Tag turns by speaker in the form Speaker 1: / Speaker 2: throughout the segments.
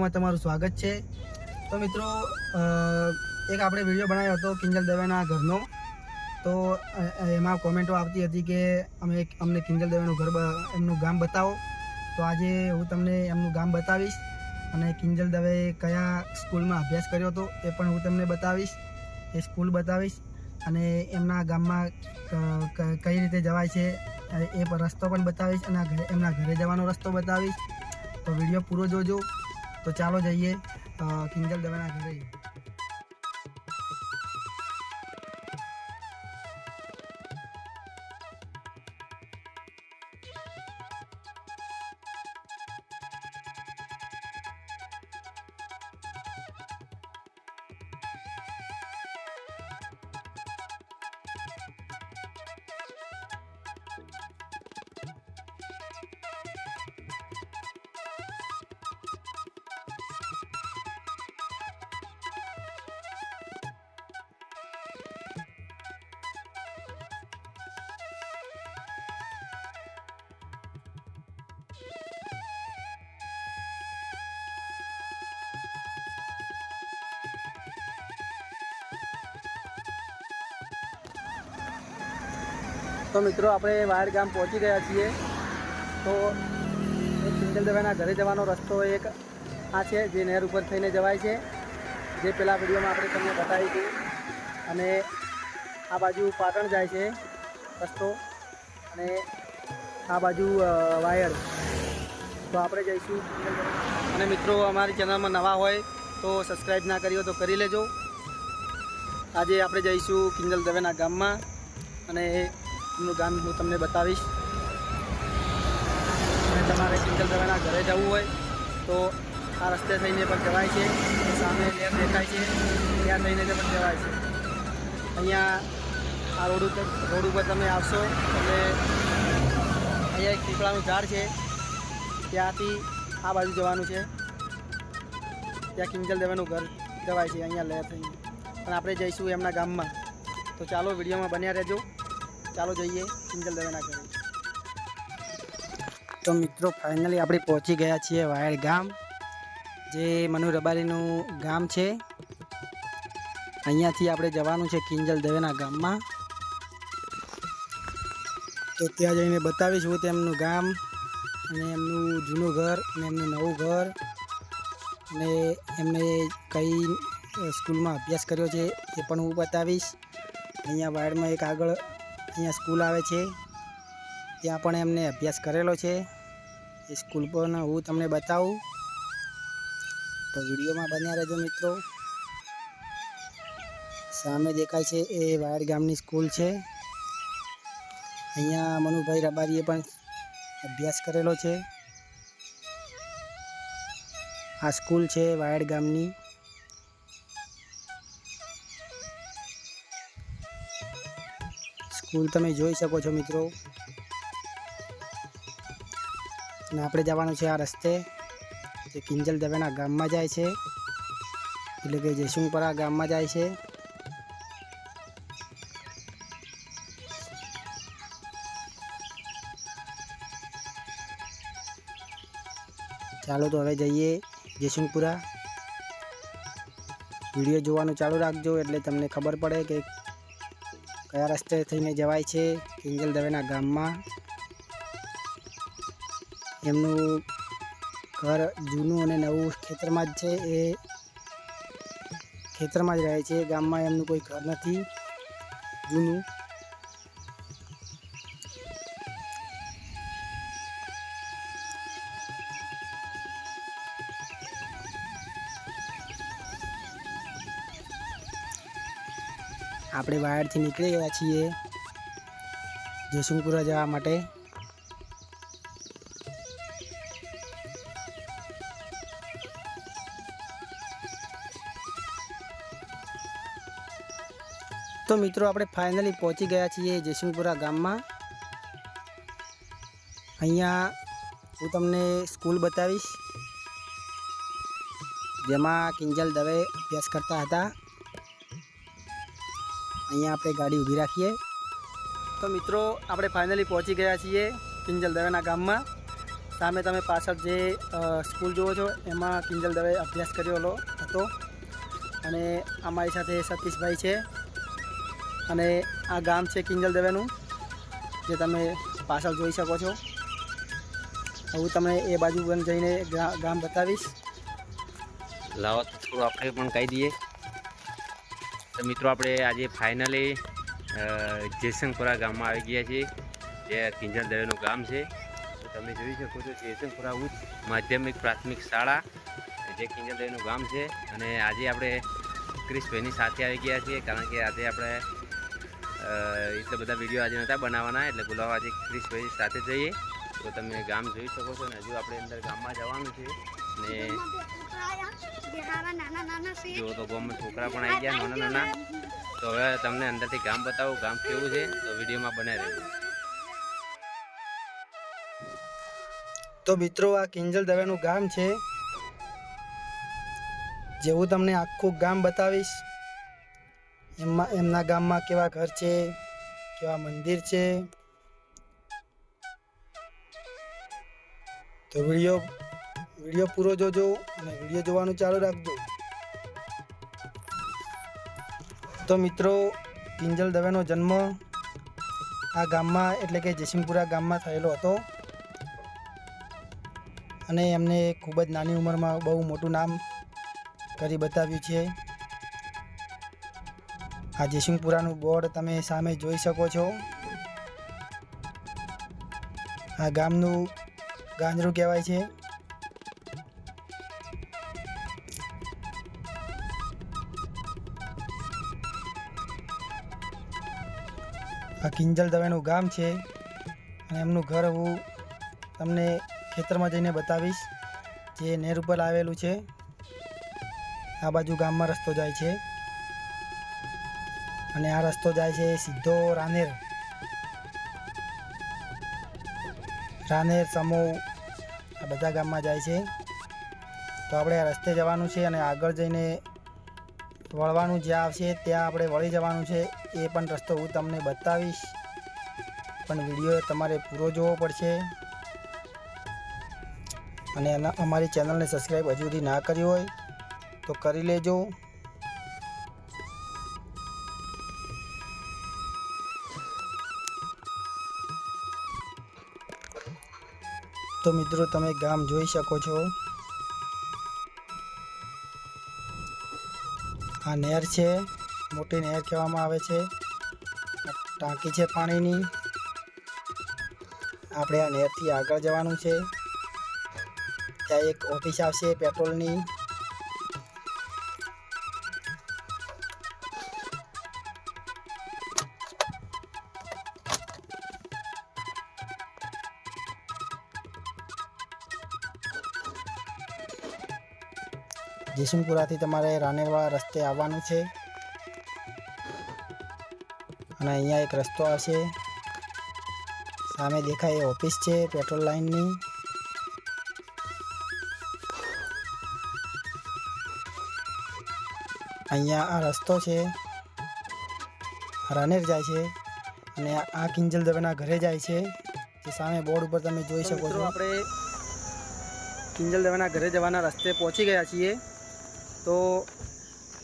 Speaker 1: વિડીયોમાં તમારું સ્વાગત છે. તો મિત્રો એક આપણે વીડિયો બનાવ્યો હતો કિંજલ દવેના ઘરનો. તો એમાં કોમેન્ટો આવતી હતી કે અમે અમને કિંજલ દવેનું ઘર એમનું ગામ બતાવો. તો આજે હું તમને એમનું ગામ બતાવીશ અને કિંજલ દવે કયા સ્કૂલમાં અભ્યાસ કર્યો હતો એ પણ હું તમને બતાવીશ. એ સ્કૂલ બતાવીશ અને એમના ગામમાં કઈ રીતે જવાય છે, એ રસ્તો પણ બતાવીશ અને એમના ઘરે જવાનો રસ્તો બતાવીશ. તો વીડિયો પૂરો જોજો. તો ચાલો જઈએ કિંજલ દવાના ઘરે. તો મિત્રો, આપણે વાયર ગામ પહોંચી ગયા છીએ. તો એક દવેના ઘરે જવાનો રસ્તો એક આ છે, જે નહેર ઉપર થઈને જવાય છે. જે પેલા વિડીયોમાં આપણે તમને બતાવી હતી અને આ બાજુ પાટણ જાય છે રસ્તો અને આ બાજુ વાયર તો આપણે જઈશું અને મિત્રો, અમારી ચેનલમાં નવા હોય તો સબસ્ક્રાઈબ ના કરી તો કરી લેજો. આજે આપણે જઈશું કિંજલ દવેના ગામમાં અને એમનું ગામ હું તમને બતાવીશ. અને તમારે કિંજલ દવેના ઘરે જવું હોય તો આ રસ્તે થઈને પણ જવાય છે. સામે લેબ દેખાય છે. ત્યાં થઈને પણ જવાય છે. અહીંયા આ રોડ ઉપર રોડ ઉપર તમે આવશો એટલે અહીંયા એક પીપળાનું ઝાડ છે. ત્યાંથી આ બાજુ જવાનું છે. ત્યાં કિંજલ દેવાનું ઘર જવાય છે, અહીંયા લેબ થઈને. પણ આપણે જઈશું એમના ગામમાં. તો ચાલો વિડીયોમાં બન્યા રહેજો. ચાલો જઈએ કિંજલ દવેના ઘરે. તો મિત્રો ફાઇનલી આપણે પહોંચી ગયા છીએ વાયર ગામ, જે મનુ રબારીનું ગામ છે. અહીંયાથી આપણે જવાનું છે કિંજલ દવેના ગામમાં. તો ત્યાં જઈને બતાવીશું તેમનું ગામ અને એમનું જૂનું ઘર અને એમનું નવું ઘર અને એમને કઈ સ્કૂલમાં અભ્યાસ કર્યો છે એ પણ હું બતાવીશ. અહીંયા વાયરમાં એક આગળ અહીંયા સ્કૂલ આવે છે. ત્યાં પણ એમને અભ્યાસ કરેલો છે. એ સ્કૂલ પણ હું તમને બતાવું. તો વિડીયોમાં બન્યા રહેજો મિત્રો. સામે દેખાય છે એ વાયડ ગામની સ્કૂલ છે. અહીંયા મનુભાઈ રબારીએ પણ અભ્યાસ કરેલો છે. આ સ્કૂલ છે વાયડ ગામની. સ્કૂલ તમે જોઈ શકો છો મિત્રો. અને આપણે જવાનું છે આ રસ્તે, જે કિંજલ દવેના ગામમાં જાય છે. એટલે કે જયસિંહપરા ગામમાં જાય છે. ચાલો તો હવે જઈએ જયસિંહપુરા વીડિયો જોવાનું ચાલુ રાખજો એટલે તમને ખબર પડે કે કયા રસ્તે થઈને જવાય છે? કિંજલ દવેના ગામમાં. એમનું ઘર જૂનું અને નવું ખેતરમાં જ છે. એ ખેતરમાં જ રહે છે. ગામમાં એમનું કોઈ ઘર નથી. જૂનું. આપણે વાયરથી નીકળી ગયા છીએ જયસિંહપુરા જવા માટે. તો મિત્રો, આપણે ફાઇનલી પહોંચી ગયા છીએ જયસિંહપુરા ગામમાં. અહીંયા હું તમને સ્કૂલ બતાવીશ, જેમાં કિંજલ દવે અભ્યાસ કરતા હતા. અહીંયા આપણે ગાડી ઊભી રાખીએ. તો મિત્રો, આપણે ફાઇનલી પહોંચી ગયા છીએ કિંજલ દવેના ગામમાં. સામે તમે પાછળ જે સ્કૂલ જુઓ છો, એમાં કિંજલ દવે અભ્યાસ કર્યો હતો. અને અમારી સાથે સતીશભાઈ છે. અને આ ગામ છે કિંજલ દવેનું જે તમે પાછળ જોઈ શકો છો. હું તમને એ બાજુ પણ જઈને ગામ બતાવીશ.
Speaker 2: લાવો થોડું આપણે પણ કહી દઈએ. તો મિત્રો, આપણે આજે ફાઇનલી જયસંગપુરા ગામમાં આવી ગયા છીએ, જે કિંજલ દવેનું ગામ છે. તો તમે જોઈ શકો છો જયસંગપુરા ઉચ્ચ માધ્યમિક પ્રાથમિક શાળા, જે કિંજલ દવેનું ગામ છે. અને આજે આપણે ક્રિશભાઈની સાથે આવી ગયા છીએ, કારણ કે આજે આપણે એટલા બધા વીડિયો આજે નહોતા બનાવવાના, એટલે બોલાવવા આજે ક્રિશભાઈ સાથે જઈએ. તો તમે ગામ જોઈ શકો છો ને હજુ આપણે અંદર ગામમાં જવાનું છે. ને
Speaker 3: નાના નાના છે
Speaker 2: જો તો ગામમાં છોકરા પણ આવી ગયા નાના નાના. તો હવે તમને અંદરથી ગામ બતાવું ગામ કેવું છે તો વિડીયોમાં બને રહેજો
Speaker 1: તો મિત્રો આ કિંજલ દવેનું ગામ છે. જેવું તમને આખું ગામ બતાવીશ. એમાં એમના ગામમાં કેવા ઘર છે કેવા મંદિર છે. તો વીડિયો વીડિયો પૂરો જોજો અને વીડિયો જોવાનું ચાલુ રાખજો. તો મિત્રો, કિંજલ દવેનો જન્મ આ ગામમાં, એટલે કે જયસિંહપુરા ગામમાં થયેલો હતો. અને એમને ખૂબ જ નાની ઉંમરમાં બહુ મોટું નામ કરી બતાવ્યું છે. આ જયસિંહપુરાનું બોર્ડ તમે સામે જોઈ શકો છો. આ ગામનું ગાંજરું કહેવાય છે. આ કિંજલ દવેનું ગામ છે અને એમનું ઘર હું તમને ખેતરમાં જઈને બતાવીશ. જે નેર ઉપર આવેલું છે. આ બાજુ ગામમાં રસ્તો જાય છે. અને આ રસ્તો જાય છે સીધો રાનેર. રાનેર સમૂહ આ બધા ગામમાં જાય છે. તો આપણે આ રસ્તે જવાનું છે અને આગળ જઈને વળવાનું જ્યાં આવશે ત્યાં આપણે વળી જવાનું છે. એ પણ રસ્તો હું તમને બતાવીશ. પણ વીડિયો તમારે પૂરો જોવો પડશે. અને એના અમારી ચેનલને સબસ્ક્રાઈબ હજુ સુધી ના કરી હોય, તો કરી લેજો. તો મિત્રો, તમે ગામ જોઈ શકો છો. આ નહેર છે. મોટી નહેર કહેવામાં આવે છે. ટાંકી છે પાણીની. આપણે આ નહેરથી આગળ જવાનું છે. ત્યાં એક ઓફિસ આવશે પેટ્રોલની. જયસિંહપુરાથી તમારે રાનેરવાળા રસ્તે આવવાનું છે. અને અહીંયા એક રસ્તો આવશે. સામે દેખાય એ ઓફિસ છે પેટ્રોલ લાઇનની અહીંયા આ રસ્તો છે. રાનેર જાય છે અને આ કિંજલ દવેના ઘરે જાય છે. જે સામે બોર્ડ ઉપર તમે જોઈ શકો છો. આપણે કિંજલ દવેના ઘરે જવાના રસ્તે પહોંચી ગયા છીએ. તો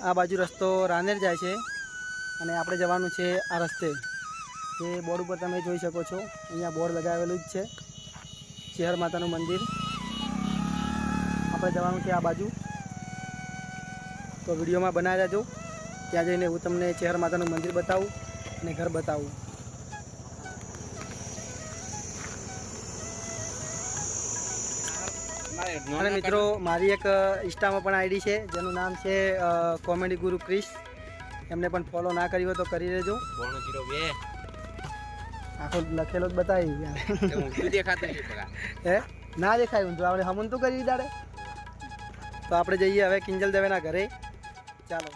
Speaker 1: આ બાજુ રસ્તો રાનેર જાય છે. અને આપણે જવાનું છે આ રસ્તે. જે બોર્ડ ઉપર તમે જોઈ શકો છો, અહીંયા બોર્ડ લગાવેલું જ છે. ચેહર માતાનું મંદિર. આપણે જવાનું છે આ બાજુ. તો વિડીયોમાં બનાવી દેજો. ત્યાં જઈને હું તમને ચેહર માતાનું મંદિર બતાવું અને ઘર બતાવું. અને મિત્રો, મારી એક ઇન્સ્ટામાં પણ આઈડી છે, જેનું નામ છે કોમેડી ગુરુ ક્રિશ. એમને પણ ફોલો ના કર્યું હોય તો કરી લેજો.
Speaker 2: બોણું જીરો બે.
Speaker 1: આખો લખેલો જ બતાવી
Speaker 2: ઊંધું દેખાતું
Speaker 1: હે? ના દેખાય ઊંધું આપણે હમન તો કરી દાડે તો આપણે જઈએ હવે કિંજલ દવેના ઘરે. ચાલો.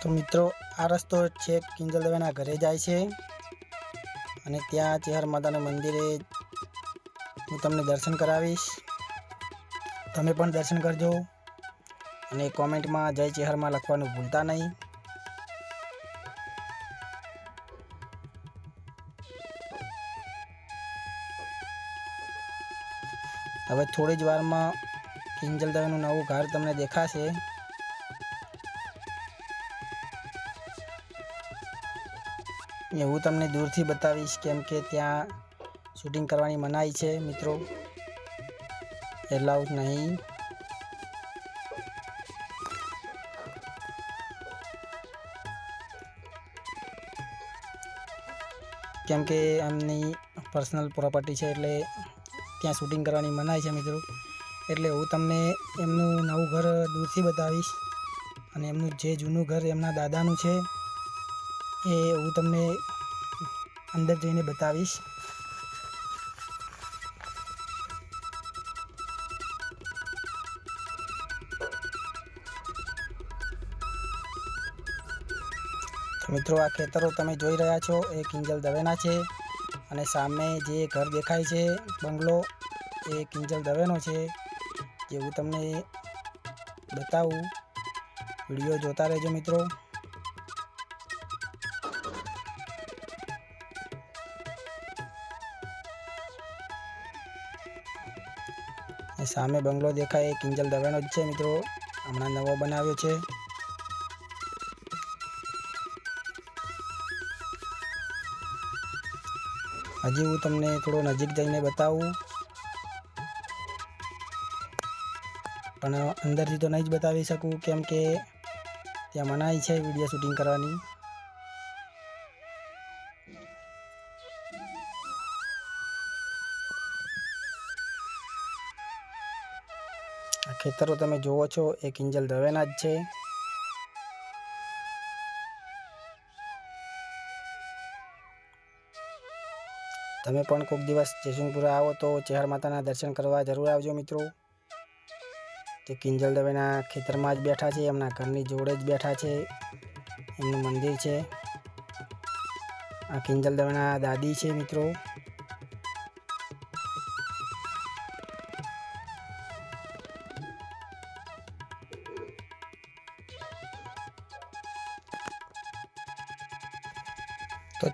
Speaker 1: તો મિત્રો આ રસ્તો છે કિંજલ દવેના ઘરે જાય છે. અને ત્યાં ચેહર માતાના મંદિરે હું તમને દર્શન કરાવીશ. તમે પણ દર્શન કરજો અને કોમેન્ટમાં જય ચહેરમાં લખવાનું ભૂલતા નહીં. હવે થોડી જ વારમાં કિંજલ કિંજલદેવનું નવું ઘર તમને દેખાશે. એ હું તમને દૂરથી બતાવીશ કેમ કે ત્યાં શૂટિંગ કરવાની મનાઈ છે મિત્રો. એલાઉડ નહીં. કેમ કે એમની પર્સનલ પ્રોપર્ટી છે એટલે ત્યાં શૂટિંગ કરવાની મનાઈ છે મિત્રો. એટલે હું તમને એમનું નવું ઘર દૂરથી બતાવીશ અને એમનું જે જૂનું ઘર એમના દાદાનું છે એ હું તમને અંદર જઈને બતાવીશ. મિત્રો, આ ખેતરો તમે જોઈ રહ્યા છો. એ કિંજલ દવેના છે અને સામે જે ઘર દેખાય છે, બંગલો, એ કિંજલ દવેનો છે. જે હું તમને બતાવું. વીડિયો જોતા રહેજો મિત્રો. સામે બંગલો દેખાય, એ કિંજલ દવેનો જ છે મિત્રો. હમણાં નવો બનાવ્યો છે. હજી હું તમને થોડો નજીક જઈને બતાવું. પણ અંદરથી તો નહીં જ બતાવી શકું, કેમ કે ત્યાં મનાઈ છે વીડિયો શૂટિંગ કરવાની. ખેતરો તમે જુઓ છો, એ કિંજલ દવેના જ છે. તમે પણ કોઈક દિવસ જયસિંહપુરા આવો તો ચેહર માતાના દર્શન કરવા જરૂર આવજો મિત્રો. તે કિંજલ દવેના ખેતરમાં જ બેઠા છે, એમના ઘરની જોડે જ બેઠા છે, એમનું મંદિર છે. આ કિંજલ દવેના દાદી છે મિત્રો.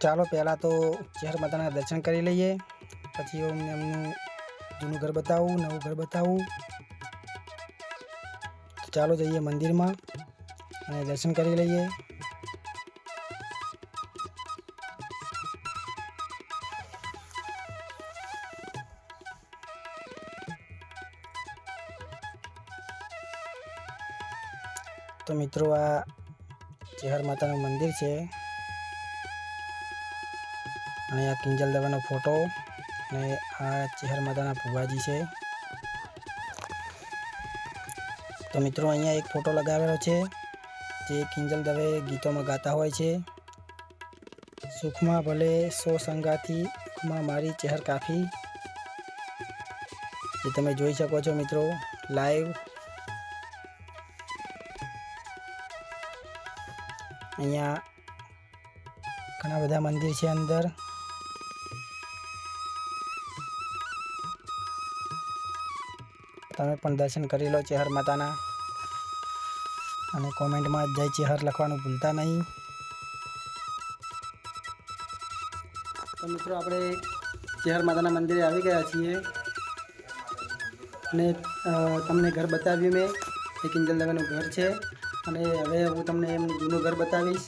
Speaker 1: ચાલો, પહેલાં તો ચેહર માતાના દર્શન કરી લઈએ. પછી હું એમનું જૂનું ઘર બતાવું, નવું ઘર બતાવું. ચાલો જઈએ મંદિરમાં અને દર્શન કરી લઈએ. તો મિત્રો, આ ચેહર માતાનું મંદિર છે. અને આ કિંજલ દવાનો ફોટો અને આ ચેહર માતાના ભુવાજી છે. તો મિત્રો, અહીંયા એક ફોટો લગાવેલો છે, જે કિંજલ દવે ગીતોમાં ગાતા હોય છે. સુખમાં ભલે સો સંગાથી દુઃખમાં મારી ચહેર કાફી. જે તમે જોઈ શકો છો મિત્રો, લાઈવ. અહીંયા ઘણા બધા મંદિર છે અંદર. તમે પણ દર્શન કરી લો ચેહર માતાના. અને કોમેન્ટમાં જય ચેહર લખવાનું ભૂલતા નહીં. તો મિત્રો આપણે ચેહર માતાના મંદિરે આવી ગયા છીએ. અને તમને ઘર બતાવ્યું મેં. એ કિંજલ દવેનું ઘર છે. અને હવે હું તમને એમનું જૂનું ઘર બતાવીશ.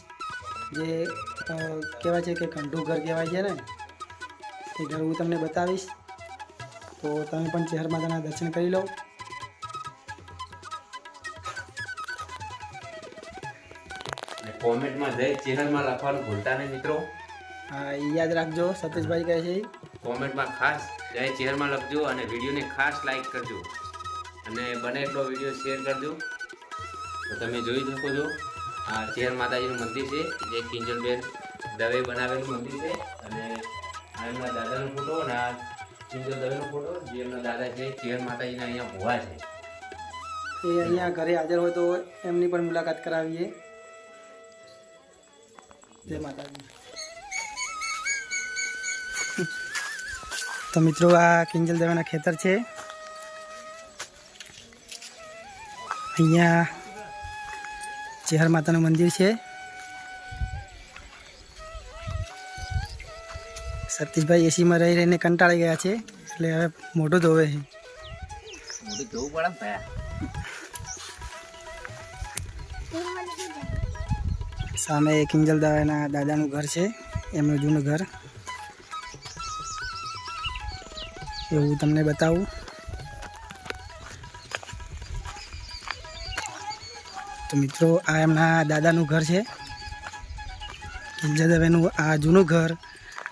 Speaker 1: જે કહેવાય છે કે ખંડુ ઘર કહેવાય છે ને? એ ઘર હું તમને બતાવીશ. તો તમે પણ ચેહર માતાના દર્શન કરી લો.
Speaker 2: કોમેન્ટમાં જય ચેનલમાં લખવાનું ભૂલતા નહીં મિત્રો.
Speaker 1: હા યાદ રાખજો સતીશભાઈ કહે છે.
Speaker 2: કોમેન્ટમાં ખાસ જય ચેનલમાં લખજો અને વિડીયોને ખાસ લાઈક કરજો. અને બને એટલો વીડિયો શેર કરજો. તો તમે જોઈ શકો છો આ ચેહર માતાજીનું મંદિર છે જે કિંજલબેન દવે બનાવેલું મંદિર છે. અને એમના દાદાનો ફોટો અને આ કિંજલ દવેનો ફોટો જે એમના દાદા છે ચેર માતાજીના અહીંયા ભુવા છે.
Speaker 1: એ અહીંયા ઘરે હાજર હોય તો એમની પણ મુલાકાત કરાવીએ. જય માતાજી. તો મિત્રો, આ કિંજલ દેવાના ખેતર છે. અહીંયા ચેહર માતાનું મંદિર છે. સતીશભાઈ એસીમાં રહી રહીને કંટાળી ગયા છે એટલે હવે મોઢું ધોવે છે.
Speaker 2: મોઢું ધોવું પડે ને
Speaker 1: સામે કિંજલ દવેના દાદાનું ઘર છે એમનું જૂનું ઘર. એવું તમને બતાવું. તો મિત્રો આ એમના દાદાનું ઘર છે. કિંજલ દવેનું આ જૂનું ઘર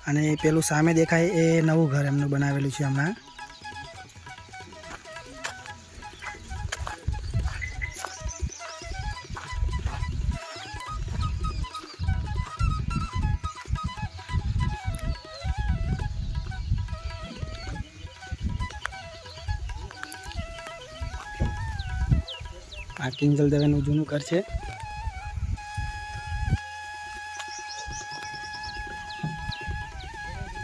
Speaker 1: અને પેલું સામે દેખાય એ નવું ઘર એમનું બનાવેલું છે હમણાં. આ કિંજલ દવેનું જૂનું ઘર છે.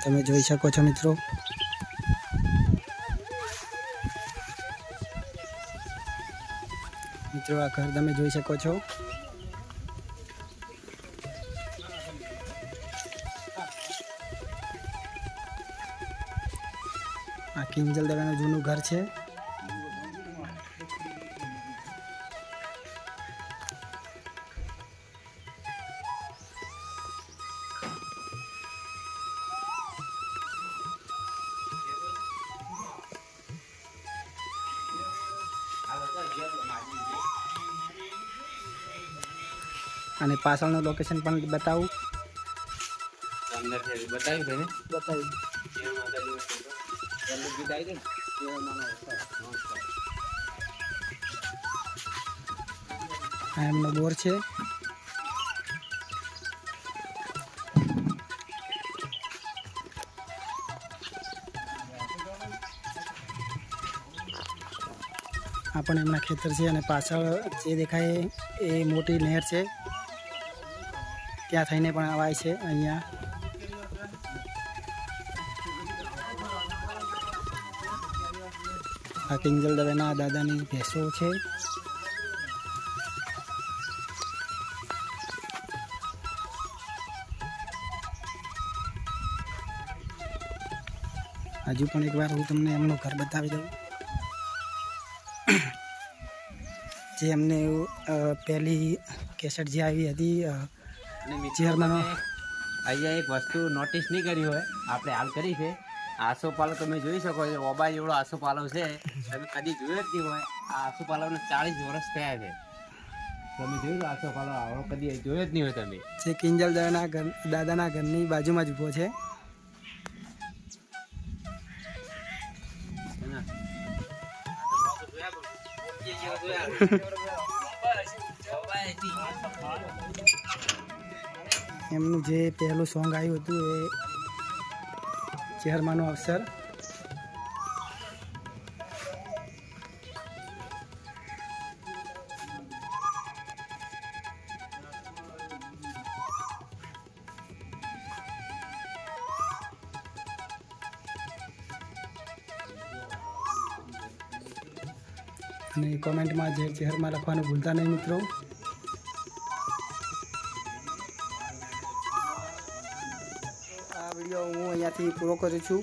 Speaker 1: તમે જોઈ શકો છો મિત્રો. મિત્રો, આ ઘર તમે જોઈ શકો છો. આ કિંજલ દવેનું જૂનું ઘર છે. અને પાછળનું લોકેશન પણ બતાવું.
Speaker 2: બતાવ્યું ભાઈ
Speaker 1: બતાવી
Speaker 2: પહેલું ગીત આવી
Speaker 1: આ એમનો બોર છે. આ પણ એમના ખેતર છે અને પાછળ જે દેખાય એ મોટી નહેર છે. ત્યાં થઈને પણ અવાય છે અહીંયા. આ કિંજલ દવેના દાદાની ભેંસો છે. હજુ પણ એકવાર હું તમને એમનું ઘર બતાવી દઉં. જે એમને પહેલી કેસેટ જે આવી હતી
Speaker 2: અને
Speaker 1: ચેરમેનો.
Speaker 2: તમે અહીંયા એક વસ્તુ નોટિસ નહીં કરી હોય આપણે હાલ કરી છે. આસોપાલો તમે જોઈ શકો છો ઓબા જેવડો આસોપાલો છે. તમે કદી જોયો જ નહીં હોય આ આસોપાલોને ચાળીસ વર્ષ થયા છે. તમે જોયું આસોપાલો આવો કદી જોયો જ નહીં હોય તમે.
Speaker 1: જે કિંજલ દાદાના ઘર દાદાના ઘરની બાજુમાં જ ઊભો છે. એમનું જે પહેલું સોંગ આવ્યું હતું એ ચેહરમાનો અવસર. અને કોમેન્ટમાં જે ચહેરમાં લખવાનું ભૂલતા નહીં મિત્રો. અહીંયાથી પૂરો કરું છું.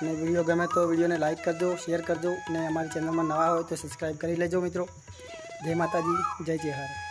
Speaker 1: અને વીડિયો ગમે તો વિડીયોને લાઈક કરજો શેર કરજો. અને અમારી ચેનલમાં નવા હોય તો સબસ્ક્રાઈબ કરી લેજો મિત્રો. જય માતાજી, જય જય હર